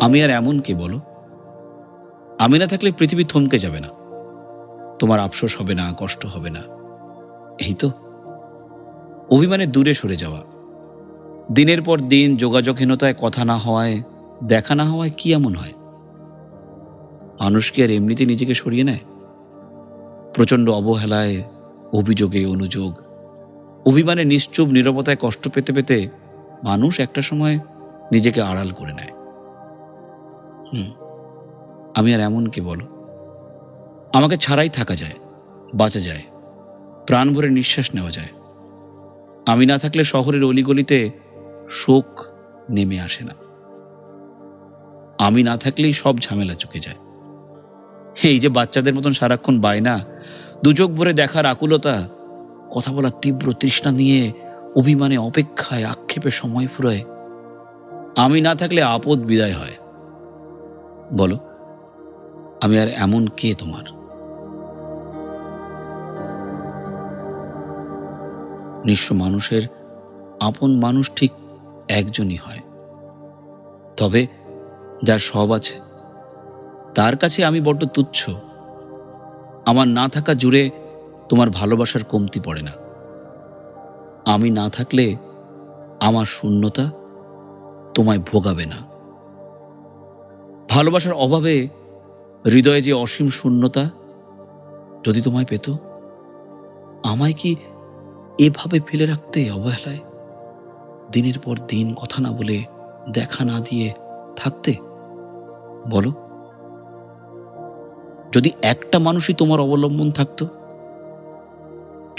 আমি আর এমন কে বলো? আমি না থাকলে পৃথিবী থমকে যাবে না। তোমার আফসোস হবে না, কষ্ট হবে না। এই তো। অভিমানে দূরে সরে যাওয়া। দিনের পর দিন যোগাযোগহীনতায় কথা না হওয়ায়, দেখা না হওয়ায় কি এমন হয়? মানুষ কি আর এমনিতে নিজেকে সরিয়ে নেয়? প্রচণ্ড অবহেলায়, অভিযোগে অনুযোগ। অভিমানে নিশ্চুপ, নিরবতায় কষ্ট পেতে পেতে মানুষ একটা সময় নিজেকে আড়াল করে নেয়। আমি আর এমন কে বলো? আমাকে ছাড়াই থাকা যায়, বাঁচা যায়, প্রাণ ভরে নিঃশ্বাস নেওয়া যায়। আমি না থাকলে শহরের অলিগলিতে শোক নেমে আসে না। আমি না থাকলেই সব ঝামেলা চুকে যায়। এই যে বাচ্চাদের মতন সারাক্ষণ বায়না, দুচোখ ভরে দেখার আকুলতা, কথা বলার তীব্র তৃষ্ণা নিয়ে অভিমানে, অপেক্ষায়, আক্ষেপে সময় ফুরায়। আমি না থাকলে আপদ বিদায় হয়। বলো, আমি আর এমন কে তোমার? নিঃস্ব মানুষের আপন মানুষ ঠিক একজনই হয়। তবে যার সব আছে, তার কাছে আমি বড্ড তুচ্ছ। আমার না থাকা জুড়ে তোমার ভালোবাসার কমতি পড়ে না। আমি না থাকলে আমার শূন্যতা তোমায় ভোগাবে না। ভালোবাসার অভাবে হৃদয়ে যে অসীম শূন্যতা, যদি তোমায় পেত, আমায় কি এভাবে ফেলে রাখতে অবহেলায়? দিনের পর দিন কথা না বলে, দেখা না দিয়ে থাকতে? বলো। যদি একটা মানুষই তোমার অবলম্বন থাকতো,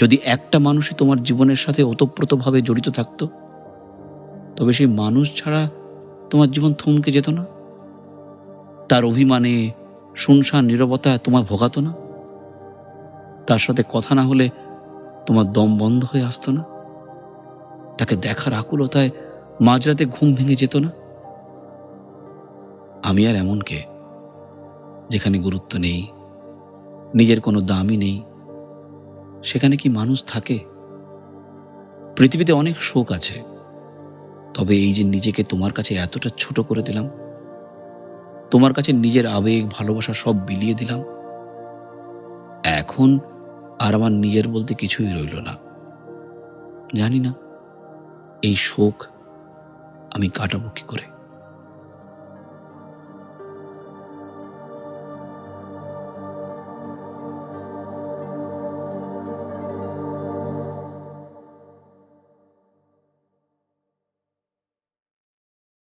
যদি একটা মানুষই তোমার জীবনের সাথে ওতপ্রোতভাবে জড়িত থাকত, তবে সেই মানুষ ছাড়া তোমার জীবন থমকে যেত না? তার অভিমানে শুনশান নীরবতা তোমার ভোগাতো না? তার সাথে কথা না হলে তোমার দম বন্ধ হয়ে আসতো না? তাকে দেখার আকুলতায় মাঝরাতে ঘুম ভেঙে যেত না? আমি আর এমন কে যেখানে গুরুত্ব নেই, নিজের কোনো দামই নেই? সেখানে কি মানুষ থাকে? পৃথিবীতে অনেক শোক আছে, তবে এই যে নিজেকে তোমার কাছে এতটা ছোট করে দিলাম তোমার কাছে নিজের আবেগ, ভালোবাসা সব বিলিয়ে দিলাম। এখন আর আমার নিজের বলতে কিছুই রইল না। জানি না, এই শোক আমি কাটাবো কি করে?